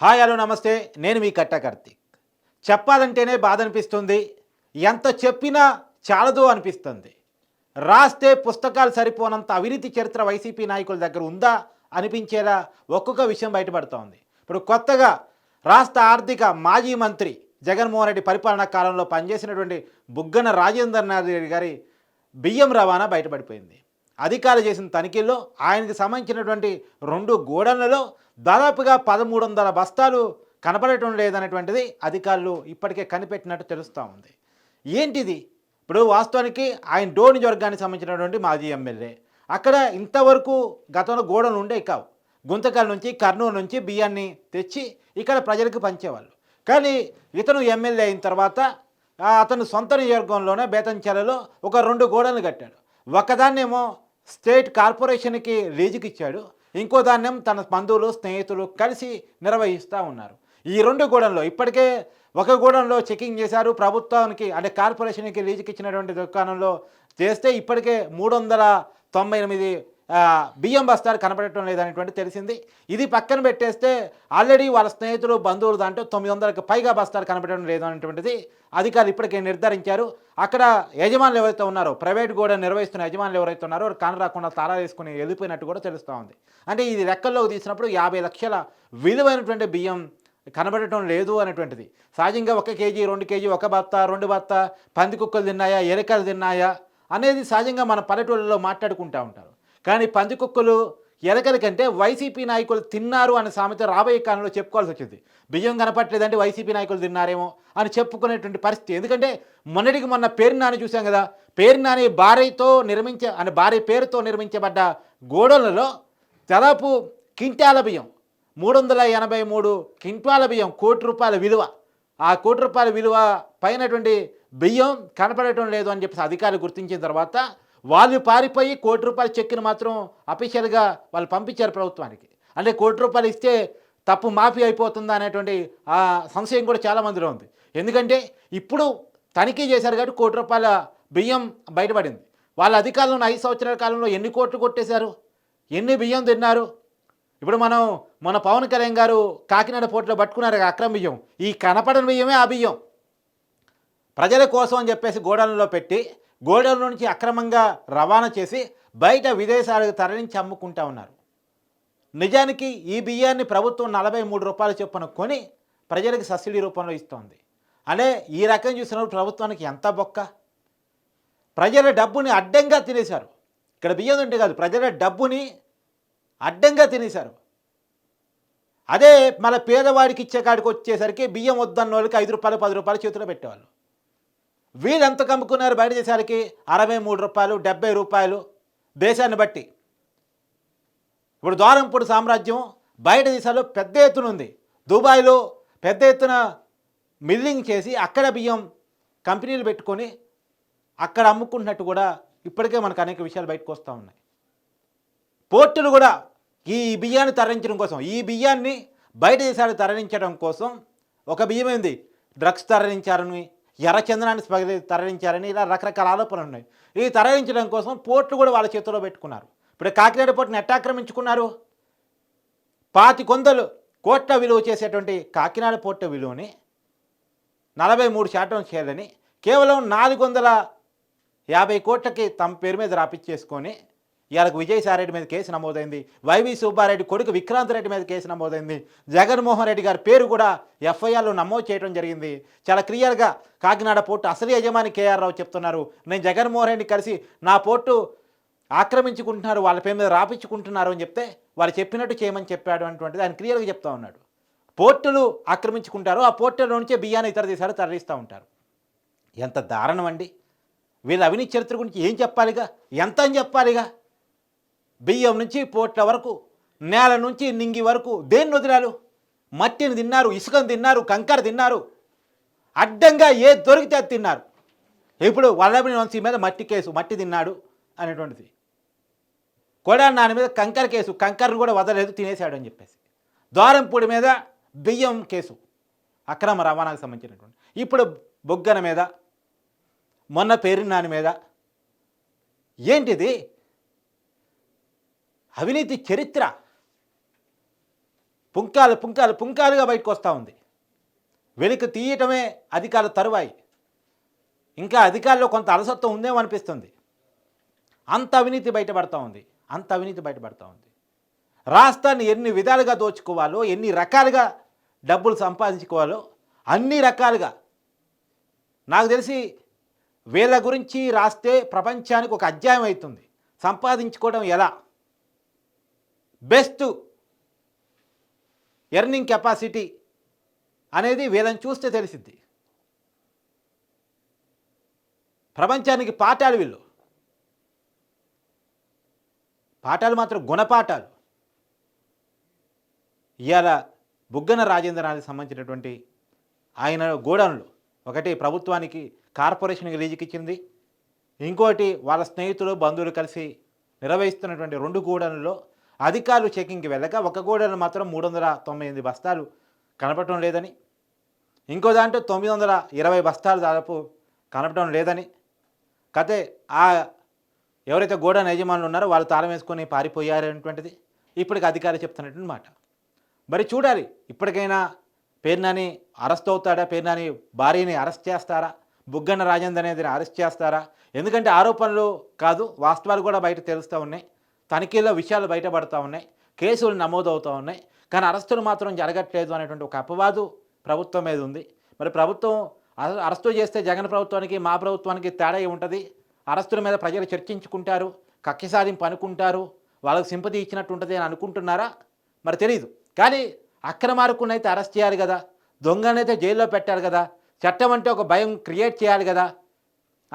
Hi hello నమస్తే. నేను మీ కట్ట కార్తీక్. చెప్పాలంటేనే బాధ అనిపిస్తుంది ఎంత చెప్పినా చాలదు అనిపిస్తుంది. రాస్తే పుస్తకాలు సరిపోనంత అవినీతి చరిత్ర వైసీపీ నాయకుల దగ్గర ఉందా అనిపించేలా ఒక్కొక్క విషయం బయటపడుతోంది. ఇప్పుడు కొత్తగా రాష్ట్ర ఆర్థిక మాజీ మంత్రి జగన్మోహన్ రెడ్డి పరిపాలనా కాలంలో పనిచేసినటువంటి బుగ్గన రాజేంద్రనాథ్ రెడ్డి గారి బియ్యం రవాణా బయటపడిపోయింది. అధికారులు చేసిన తనిఖీల్లో ఆయనకి సంబంధించినటువంటి రెండు గోడలలో దాదాపుగా పదమూడు వందల బస్తాలు కనపడటం లేదనేటువంటిది అధికారులు ఇప్పటికే కనిపెట్టినట్టు తెలుస్తూ ఉంది. ఏంటిది? ఇప్పుడు వాస్తవానికి ఆయన డోని వర్గానికి సంబంధించినటువంటి మాజీ ఎమ్మెల్యే. అక్కడ ఇంతవరకు గతంలో గోడలు ఉండే కావు. గుంతకల్ నుంచి కర్నూలు నుంచి బియ్యాన్ని తెచ్చి ఇక్కడ ప్రజలకు పంచేవాళ్ళు. కానీ ఇతను ఎమ్మెల్యే అయిన తర్వాత అతను సొంత నియోజకవర్గంలోనే బేతంచెలలో ఒక రెండు గోడలు కట్టాడు. ఒకదాన్నేమో స్టేట్ కార్పొరేషన్కి లీజుకి ఇచ్చాడు ఇంకో దాన్నేమో తన బంధువులు స్నేహితులు కలిసి నిర్వహిస్తూ ఉన్నారు. ఈ రెండు గూడెంలో ఇప్పటికే ఒక గోడంలో చెకింగ్ చేశారు. ప్రభుత్వానికి అంటే కార్పొరేషన్కి లీజుకి ఇచ్చినటువంటి దుకాణంలో చేస్తే ఇప్పటికే మూడు వందల తొంభై ఎనిమిది బియ్యం బస్తాలు కనపడటం లేదనేటువంటి తెలిసింది. ఇది పక్కన పెట్టేస్తే ఆల్రెడీ వాళ్ళ స్నేహితులు బంధువులు దాంట్లో తొమ్మిది వందలకు పైగా బస్తాలు కనపడటం లేదు అనేటువంటిది అధికారులు ఇప్పటికే నిర్ధారించారు. అక్కడ యజమానులు ఎవరైతే ఉన్నారో ప్రైవేట్ కూడా నిర్వహిస్తున్న యజమానులు ఎవరైతే ఉన్నారో వారు రాకుండా తాళా వేసుకుని వెళ్ళిపోయినట్టు కూడా తెలుస్తూ ఉంది. అంటే ఇది లెక్కల్లోకి తీసినప్పుడు యాభై లక్షల విలువైనటువంటి బియ్యం కనబడటం లేదు అనేటువంటిది. సహజంగా ఒక కేజీ రెండు కేజీ ఒక బత్త రెండు బత్త పంది కుక్కలు తిన్నాయా ఎరకలు తిన్నాయా అనేది సహజంగా మన పల్లెటూళ్ళలో మాట్లాడుకుంటూ ఉంటారు. కానీ పంది కుక్కలు కంటే వైసీపీ నాయకులు తిన్నారు అనే సామెత రాబోయే కాలంలో చెప్పుకోవాల్సి వచ్చింది. బియ్యం కనపట్లేదంటే వైసీపీ నాయకులు తిన్నారేమో అని చెప్పుకునేటువంటి పరిస్థితి. ఎందుకంటే మొన్నటికి మొన్న పేరు నాని చూసాం కదా. పేరు నాని భార్యతో నిర్మించే అనే భార్య పేరుతో నిర్మించబడ్డ గోడలలో దాదాపు కింటాల బియ్యం మూడు వందల ఎనభై మూడు క్వింటాల బియ్యం కోటి రూపాయల విలువ. ఆ కోటి రూపాయల విలువ పైనటువంటి బియ్యం కనపడటం లేదు అని చెప్పేసి అధికారులు గుర్తించిన తర్వాత వాళ్ళు పారిపోయి కోటి రూపాయల చెక్కును మాత్రం అఫీషియల్గా వాళ్ళు పంపించారు ప్రభుత్వానికి. అంటే కోటి రూపాయలు ఇస్తే తప్పు మాఫీ అయిపోతుందా అనేటువంటి ఆ సంశయం కూడా చాలా మందిలో ఉంది. ఎందుకంటే ఇప్పుడు తనిఖీ చేశారు కాబట్టి కోటి రూపాయల బియ్యం బయటపడింది. వాళ్ళ అధికారులను ఐదు సంవత్సరాల కాలంలో ఎన్ని కోట్లు కొట్టేశారు? ఎన్ని బియ్యం తిన్నారు? ఇప్పుడు మనం మన పవన్ కళ్యాణ్ గారు కాకినాడ పోర్టులో పట్టుకున్నారు అక్రమ బియ్యం. ఈ కనపడని బియ్యమే ఆ బియ్యం. ప్రజల కోసం అని చెప్పేసి గోడలలో పెట్టి గోడౌన్ నుంచి అక్రమంగా రవాణా చేసి బయట విదేశాలకు తరలించి అమ్ముకుంటా ఉన్నారు. నిజానికి ఈ బియ్యాన్ని ప్రభుత్వం నలభై మూడు రూపాయల చొప్పున కొని ప్రజలకు సబ్సిడీ రూపంలో ఇస్తోంది. అనే ఈ రకం చూసినప్పుడు ప్రభుత్వానికి ఎంత బొక్క? ప్రజల డబ్బుని అడ్డంగా తినేశారు. ఇక్కడ బియ్యం ఉంటే కాదు ప్రజల డబ్బుని అడ్డంగా తినేశారు. అదే మన పేదవాడికి ఇచ్చే కాడికి వచ్చేసరికి బియ్యం వద్దన్న వాళ్ళకి ఐదు రూపాయలు పది రూపాయలు చేతిలో పెట్టేవాళ్ళు. వీళ్ళు ఎంత కమ్ముకున్నారు బయట దేశాలకి? అరవై మూడు రూపాయలు డెబ్బై రూపాయలు. దేశాన్ని బట్టి. ఇప్పుడు ద్వారంపూడి సామ్రాజ్యం బయట దేశాల్లో పెద్ద ఎత్తున ఉంది. దుబాయ్లో పెద్ద ఎత్తున మిల్లింగ్ చేసి అక్కడ బియ్యం కంపెనీలు పెట్టుకొని అక్కడ అమ్ముకుంటున్నట్టు కూడా ఇప్పటికే మనకు అనేక విషయాలు బయటకు వస్తూ ఉన్నాయి. పోర్టులు కూడా ఈ బియ్యాన్ని తరలించడం కోసం ఈ బియ్యాన్ని బయట దేశాలు తరలించడం కోసం ఒక బియ్యం ఏంది డ్రగ్స్ తరలించారని ఎర్రచందనాన్ని స్మగ్లి తరలించారని ఇలా రకరకాల ఆరోపణలు ఉన్నాయి. ఇది తరలించడం కోసం పోర్టులు కూడా వాళ్ళ చేతిలో పెట్టుకున్నారు. ఇప్పుడు కాకినాడ పోర్టుని ఎట్ట ఆక్రమించుకున్నారు? పాతి కొందలు కోట్ల విలువ చేసేటువంటి కాకినాడ పోర్టు విలువని నలభై మూడు శాతం చేయాలని కేవలం నాలుగు వందల యాభై కోట్లకి తమ పేరు మీద రాపిచ్చేసుకొని ఇవాళకు విజయసాయిరెడ్డి మీద కేసు నమోదైంది. వైవి సుబ్బారెడ్డి కొడుకు విక్రాంత్ రెడ్డి మీద కేసు నమోదైంది. జగన్మోహన్ రెడ్డి గారి పేరు కూడా ఎఫ్ఐఆర్లో నమోదు చేయడం జరిగింది. చాలా క్లియర్గా కాకినాడ పోర్టు అసలు యజమాని కేఆర్ రావు చెప్తున్నారు. నేను జగన్మోహన్ రెడ్డి కలిసి నా పోర్టు ఆక్రమించుకుంటున్నారు వాళ్ళ పేరు మీద రాపించుకుంటున్నారు అని చెప్తే వాళ్ళు చెప్పినట్టు చేయమని చెప్పాడు అటువంటిది ఆయన క్లియర్గా చెప్తా ఉన్నాడు. పోర్టులు ఆక్రమించుకుంటారు. ఆ పోర్టుల నుంచే బియ్యాన్ని ఇతర దేశాలు తరలిస్తూ ఉంటారు. ఎంత దారుణం అండి. వీళ్ళ అవినీతి చరిత్ర గురించి ఏం చెప్పాలిగా? ఎంత అని చెప్పాలిగా? బియ్యం నుంచి పోట్ల వరకు నేల నుంచి నింగి వరకు దేన్ని వదిలారు? మట్టిని తిన్నారు ఇసుకను తిన్నారు కంకర తిన్నారు. అడ్డంగా ఏ దొరికితే అది తిన్నారు. ఇప్పుడు వల్లభని వంశీ మీద మట్టి కేసు మట్టి తిన్నాడు అనేటువంటిది. కొడా నాని మీద కంకర కేసు కంకరను కూడా వదలలేదు తినేశాడు అని చెప్పేసి. ద్వారంపూడి మీద బియ్యం కేసు అక్రమ రవాణాకు సంబంధించినటువంటి. ఇప్పుడు బొగ్గన మీద మొన్న పేరు నాని మీద ఏంటిది? అవినీతి చరిత్ర పుంకాలు పుంకాలు పుంకాలుగా బయటకు వస్తూ ఉంది. వెలికి తీయటమే అధికారుల తరువాయి. ఇంకా అధికారులు కొంత అలసత్వం ఉందేమో అనిపిస్తుంది. అంత అవినీతి బయటపడతా ఉంది. అంత అవినీతి బయటపడతా ఉంది. రాష్ట్రాన్ని ఎన్ని విధాలుగా దోచుకోవాలో ఎన్ని రకాలుగా డబ్బులు సంపాదించుకోవాలో అన్ని రకాలుగా. నాకు తెలిసి వీళ్ళ గురించి రాస్తే ప్రపంచానికి ఒక అధ్యాయం అవుతుంది. సంపాదించుకోవడం ఎలా? బెస్ట్ ఎర్నింగ్ కెపాసిటీ అనేది వీళ్ళని చూస్తే తెలిసింది ప్రపంచానికి పాఠాలు వీళ్ళు. పాఠాలు మాత్రం గుణపాఠాలు. ఇవాళ బుగ్గన రాజేంద్రనాథ్కి సంబంధించినటువంటి ఆయన గోడౌన్లు. ఒకటి ప్రభుత్వానికి కార్పొరేషన్కి లీజుకి ఇచ్చింది. ఇంకోటి వాళ్ళ స్నేహితులు బంధువులు కలిసి నిర్వహిస్తున్నటువంటి రెండు గోడౌన్లలో అధికారులు చెకింగ్కి వెళ్ళక ఒక గోడౌన్ మాత్రం మూడు వందల తొంభై ఎనిమిది బస్తాలు కనపడటం లేదని ఇంకో దాంట్లో తొమ్మిది వందల ఇరవై బస్తాలు దాదాపు కనపడటం లేదని కతే ఆ ఎవరైతే గోడౌన్ యజమానులు ఉన్నారో వాళ్ళు తాళం వేసుకొని పారిపోయారనేటువంటిది ఇప్పటికి అధికారి చెప్తున్నటువంటి మాట. మరి చూడాలి ఇప్పటికైనా పేర్నాని అరెస్ట్ అవుతాడా పేర్నాని భార్యని అరెస్ట్ చేస్తారా బుగ్గన్న రాజేందర్ అనేది అరెస్ట్ చేస్తారా? ఎందుకంటే ఆరోపణలు కాదు వాస్తవాలు కూడా బయట తెలుస్తూ ఉన్నాయి. తనిఖీల్లో విషయాలు బయటపడతా ఉన్నాయి కేసులు నమోదవుతూ ఉన్నాయి. కానీ అరెస్టులు మాత్రం జరగట్లేదు అనేటువంటి ఒక అపవాదు ప్రభుత్వం మీద ఉంది. మరి ప్రభుత్వం అరెస్టు చేస్తే జగన్ ప్రభుత్వానికి మా ప్రభుత్వానికి తేడా ఉంటుంది అరెస్టుల మీద ప్రజలు చర్చించుకుంటారు కక్ష సాధింపు అనుకుంటారు వాళ్ళకి సింపతి ఇచ్చినట్టు ఉంటుంది అని అనుకుంటున్నారా? మరి తెలియదు కానీ అక్రమార్కునైతే అరెస్ట్ చేయాలి కదా దొంగనైతే జైల్లో పెట్టాలి కదా చట్టం అంటే ఒక భయం క్రియేట్ చేయాలి కదా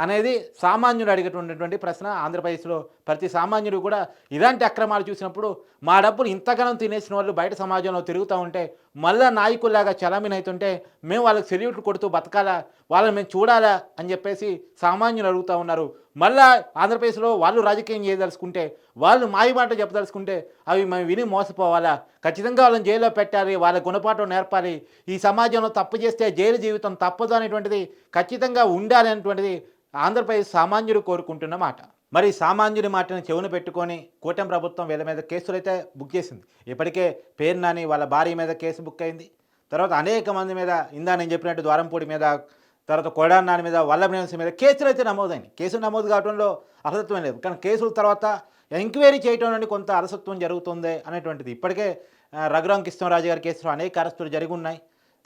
అనేది సామాన్యుడు అడిగేటువంటి ప్రశ్న. ఆంధ్రప్రదేశ్లో ప్రతి సామాన్యుడు కూడా ఇలాంటి అక్రమాలు చూసినప్పుడు మా డబ్బులు ఇంతగానం తినేసిన వాళ్ళు బయట సమాజంలో తిరుగుతూ ఉంటే మళ్ళా నాయకుల్లాగా చలామణి అవుతుంటే మేము వాళ్ళకి సెల్యూట్లు కొడుతూ బతకాలా వాళ్ళని మేము చూడాలా అని చెప్పేసి సామాన్యులు అడుగుతూ ఉన్నారు. మళ్ళా ఆంధ్రప్రదేశ్లో వాళ్ళు రాజకీయం చేయదలుచుకుంటే వాళ్ళు మాయమాట చెప్పదలుచుకుంటే అవి మేము విని మోసపోవాలా? ఖచ్చితంగా వాళ్ళని జైల్లో పెట్టాలి వాళ్ళ గుణపాఠం నేర్పాలి. ఈ సమాజంలో తప్పు చేస్తే జైలు జీవితం తప్పదు అనేటువంటిది ఖచ్చితంగా ఉండాలి అనేటువంటిది ఆంధ్రప్రదేశ్ సామాన్యుడు కోరుకుంటున్న మాట. మరి సామాన్యుడి మాటను చెవును పెట్టుకొని కూటమి ప్రభుత్వం వీళ్ళ మీద కేసులు అయితే బుక్ చేసింది. ఇప్పటికే పేరు నాని వాళ్ళ భార్య మీద కేసు బుక్ అయింది. తర్వాత అనేక మంది మీద ఇందా నేను చెప్పినట్టు ద్వారంపూడి మీద తర్వాత కొడాన్ నాని మీద వల్లభనేని మీద కేసులు అయితే నమోదైనాయి. కేసులు నమోదు కావడంలో అర్హత్వం లేదు. కానీ కేసుల తర్వాత ఎంక్వైరీ చేయడం నుండి కొంత అలసత్వం జరుగుతుంది అనేటువంటిది. ఇప్పటికే ఆ, కృష్ణరాజు గారి కేసులో అనేక అరెస్టులు జరిగి ఉన్నాయి.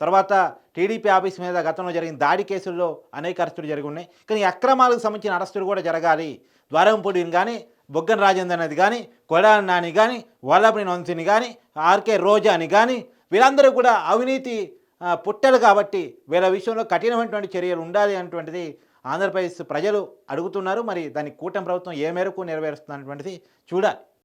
తర్వాత టీడీపీ ఆఫీస్ మీద గతంలో జరిగిన దాడి కేసుల్లో అనేక అరెస్టులు జరిగి ఉన్నాయి. కానీ అక్రమాలకు సంబంధించిన అరెస్టులు కూడా జరగాలి. ద్వారంపూడిని కానీ బొగ్గన రాజేందర్ అనేది కానీ కొడాల నాని కానీ వల్లభని వంశీని కానీ ఆర్కే రోజాని కానీ వీళ్ళందరూ కూడా అవినీతి పుట్టలు కాబట్టి వీళ్ళ విషయంలో కఠినమైనటువంటి చర్యలు ఉండాలి అనేటువంటిది ఆంధ్రప్రదేశ్ ప్రజలు అడుగుతున్నారు. మరి దాన్ని కూటమి ప్రభుత్వం ఏ మేరకు నెరవేరుస్తున్నటువంటిది చూడాలి.